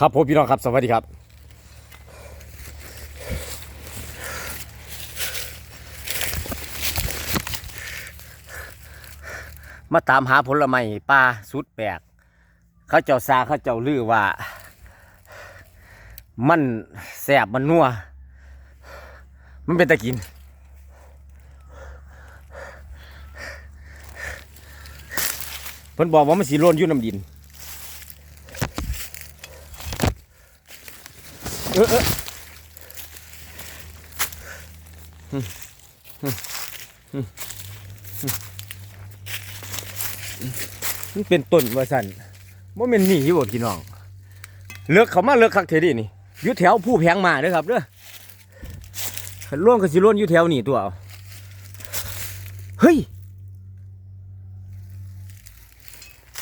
ครับผมพี่น้องครับ สวัสดีครับ มาตามหาผลไม้ป่าสุดแปลก เขาเจ้าซาเขาเจ้าลือว่า มันแสบมันนัว มันเป็นตะกินเพิ่นบอกว่ามันสีร่นอยู่น้ำดิน เออเอออืมอืมอืมอืมมันเป็นต้นว่าสันว่ามันหนีอยู่บ่พี่น้อง เลือกเขามาเลือกคักเทดีนี่อยู่แถวผู้แพงมาเด้อครับเด้องร่วงก็สิร่นอยู่แถวนี่ตัวเอาเฮ้ย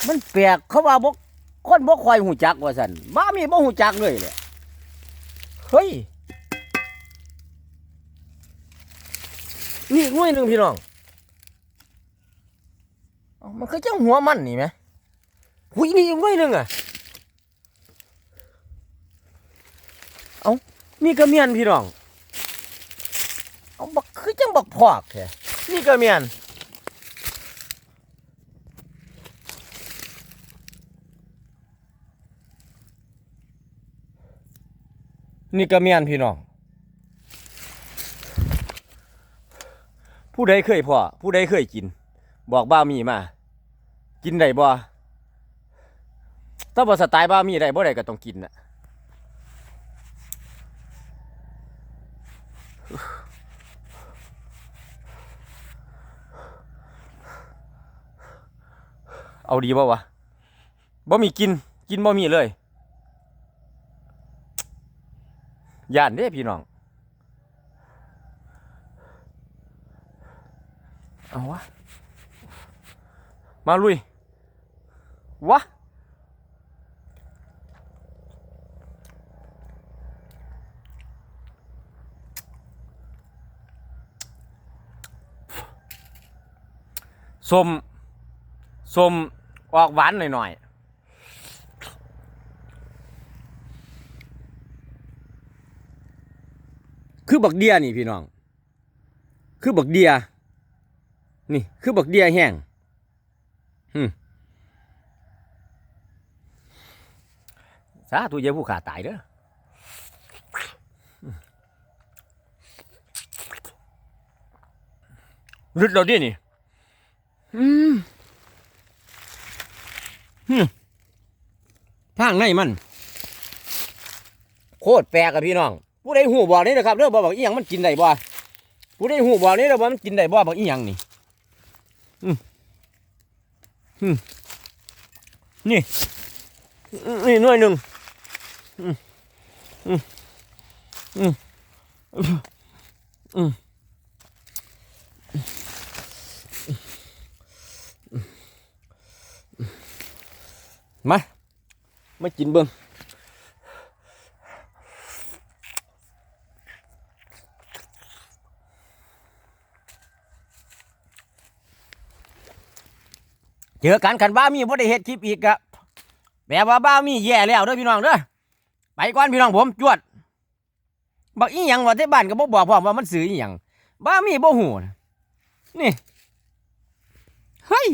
มันแปลกเขาว่าบกคนบ่คอยหูจักว่าสันบ้ามีบ่หูจักเลยแหละ เฮ้ย นี่ง่วยหนึ่งพี่น้องเอามันคือเจังหัวมันนี่ไหมหุยนี่ง่วยหนึ่งอะ เอานี่ก็เมียนพี่น้อง เอาบักคือจังบักพอกแท้นี่ก็เมียน นี่ก็เมียนพี่น้อง ผู้ใดเคยพ่อผู้ใดเคยกิน บอกบ้ามีมา กินได้บ่ถ้าบ่สไตล์บ้ามีได้บ่ได้ก็ต้องกินน่ะเอาดีบ่วะบ่มีกิน กินบ่มีเลย ย่านเด้พี่น้อง เอาวะ มาลุย วะ สม สม ออกหวานหน่อยๆ คือบักเดียนี่พี่น้อง คือบักเดีย นี่ คือบักเดียแห้งอืมสาธุเยาผู้ขาตายเด้อรึดเราดินี่อืมฮึทางในมัน โคตรแปลกอะพี่น้อง ผู้ใดหูบอกนี่นะครับเรื่องบอกบอกอีหยังมันกินได้บ่ผู้ใดหูบอกนี่เราบอกมันกินได้บ่บอกอีหยังนี่อืมอืมนี่นี่หน่วยหนึ่งอืมอืมอืมอืมมามากินเบิ้ง เจอกันกันบ้ามีบ่ได้เฮ็ดคลิปอีกอะแปลว่าบ้ามีแย่แล้วเด้อพี่น้องเด้อไปก่อนพี่น้องผมจวดบักอีหยังว่าที่บ้านก็บ่บอกพร้อมว่ามันซื้ออีหยังบ้ามีบ่ฮู้นะนี่เฮ้ย